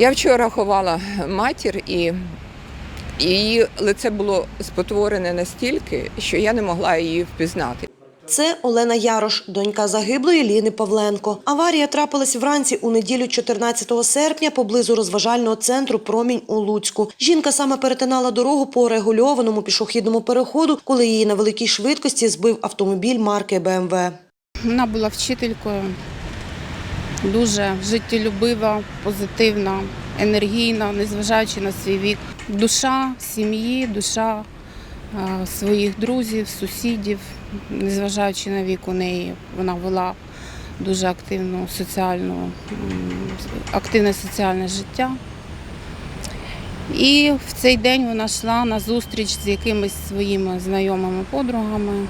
Я вчора ховала матір і її лице було спотворене настільки, що я не могла її впізнати. Це Олена Ярош, донька загиблої Ліни Павленко. Аварія трапилась вранці у неділю 14 серпня поблизу розважального центру Промінь у Луцьку. Жінка саме перетинала дорогу по регульованому пішохідному переходу, коли її на великій швидкості збив автомобіль марки БМВ. Вона була вчителькою, дуже життєлюбива, позитивна, енергійна, незважаючи на свій вік. Душа сім'ї, душа е, своїх друзів, сусідів, незважаючи на вік у неї, вона вела дуже активну соціальну, активне соціальне життя. І в цей день вона йшла на зустріч з якимись своїми знайомими подругами.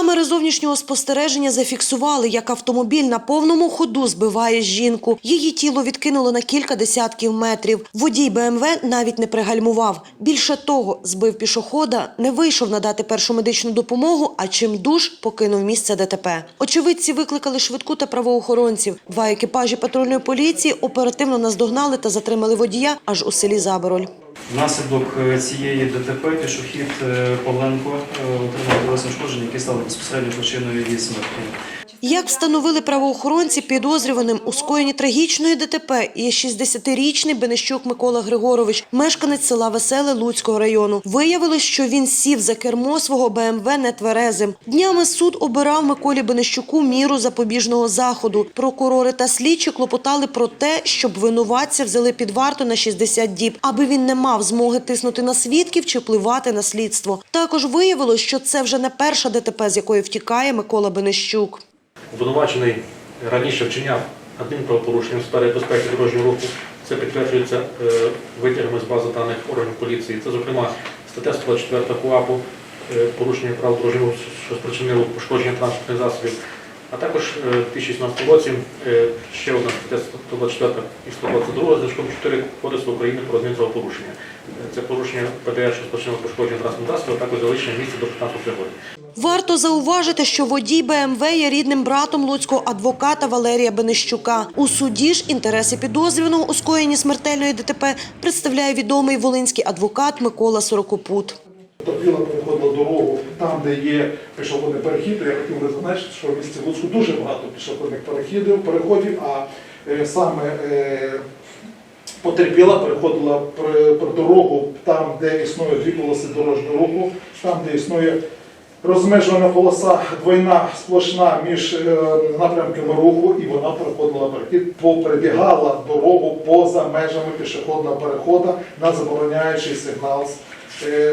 Камери зовнішнього спостереження зафіксували, як автомобіль на повному ходу збиває жінку. Її тіло відкинуло на кілька десятків метрів. Водій БМВ навіть не пригальмував. Більше того, збив пішохода, не вийшов надати першу медичну допомогу, а чим душ покинув місце ДТП. Очевидці викликали швидку та правоохоронців. Два екіпажі патрульної поліції оперативно наздогнали та затримали водія аж у селі Забороль. Внаслідок е, цієї ДТП пішохід е, Павленко е, отримав власне ушкодження, які стали безпосередньо причиною її смерті. Як встановили правоохоронці, підозрюваним у скоєнні трагічної ДТП є 60-річний Бенещук Микола Григорович, мешканець села Веселе Луцького району. Виявилось, що він сів за кермо свого БМВ нетверезим. Днями суд обирав Миколі Бенещуку міру запобіжного заходу. Прокурори та слідчі клопотали про те, щоб винуватця взяли під варту на 60 діб, аби він не мав змоги тиснути на свідків чи впливати на слідство. Також виявилось, що це вже не перша ДТП, з якої втікає Микола Бенещук. Обвинувачений раніше вчиняв адмінправопорушення в сфері безпеки дорожнього руху. Це підтверджується е, витягами з бази даних органів поліції. Це, зокрема, стаття 104 КУАПу е, порушення прав дорожнього руху, що спричинило пошкодження транспортних засобів. А також е, в 2016 році е, ще одна стаття 124 і 122 значком 4 Кодексу України про адмінправопорушення. Е, Це порушення ПДР, що спричинило пошкодження транспортних засобів, а також залишення місця до 15 пригоди. Варто зауважити, що водій БМВ є рідним братом луцького адвоката Валерія Бенещука. У суді ж інтереси підозрюваного у скоєнні смертельної ДТП представляє відомий волинський адвокат Микола Сорокопут. Потерпіла переходила дорогу там, де є пішохідний перехід. Я хотів би зазначити, що в місті Луцьку дуже багато пішохідних перехідів, переходів, а е, саме е, потерпіла переходила при дорогу там, де існує дві полоси дорожнього руху, там, де існує розмежена полоса двойна сплошна між е, напрямками руху, і вона переходила перехід, перебігала дорогу поза межами пішохідного переходу на забороняючий сигнал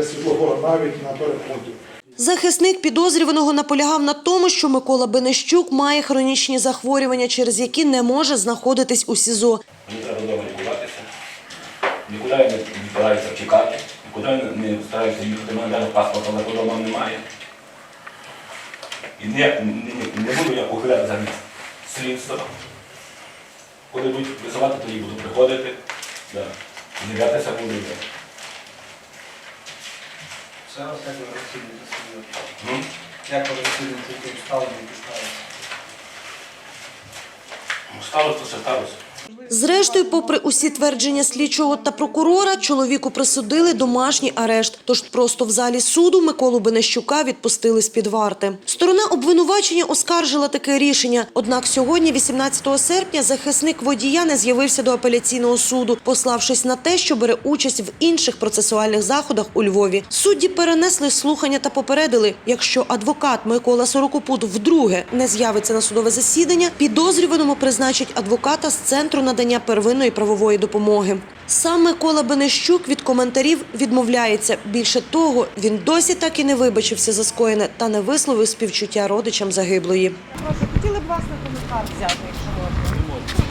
світлофора навіть на переході. Захисник підозрюваного наполягав на тому, що Микола Бенещук має хронічні захворювання, через які не може знаходитись у СІЗО. Мені треба вдома лікуватися. Нікуди я не збираюся втікати, нікуди я не стараюся їхати, мене навіть паспорта на вдома немає. І не, не, не буду я ухилятися від слідства. Коли будуть висувати, тоді буду приходити. Да. З'являтися буду. Ось як ви розслідуєте свою. М? Як ви обставини, які сталися? Ну, Сталося, то все сталося. Зрештою, попри усі твердження слідчого та прокурора, чоловіку присудили домашній арешт. Тож просто в залі суду Миколу Бенещука відпустили з під варти. Сторона обвинувачення оскаржила таке рішення. Однак сьогодні, 18 серпня, захисник водія не з'явився до апеляційного суду, пославшись на те, що бере участь в інших процесуальних заходах у Львові. Судді перенесли слухання та попередили, якщо адвокат Микола Сорокопут вдруге не з'явиться на судове засідання, підозрюваному призначить адвоката з центру надання первинної правової допомоги. Сам Микола Бенещук від коментарів відмовляється. Більше того, він досі так і не вибачився за скоєне та не висловив співчуття родичам загиблої. Хотіли б вас на коментар взяти, якщо можна.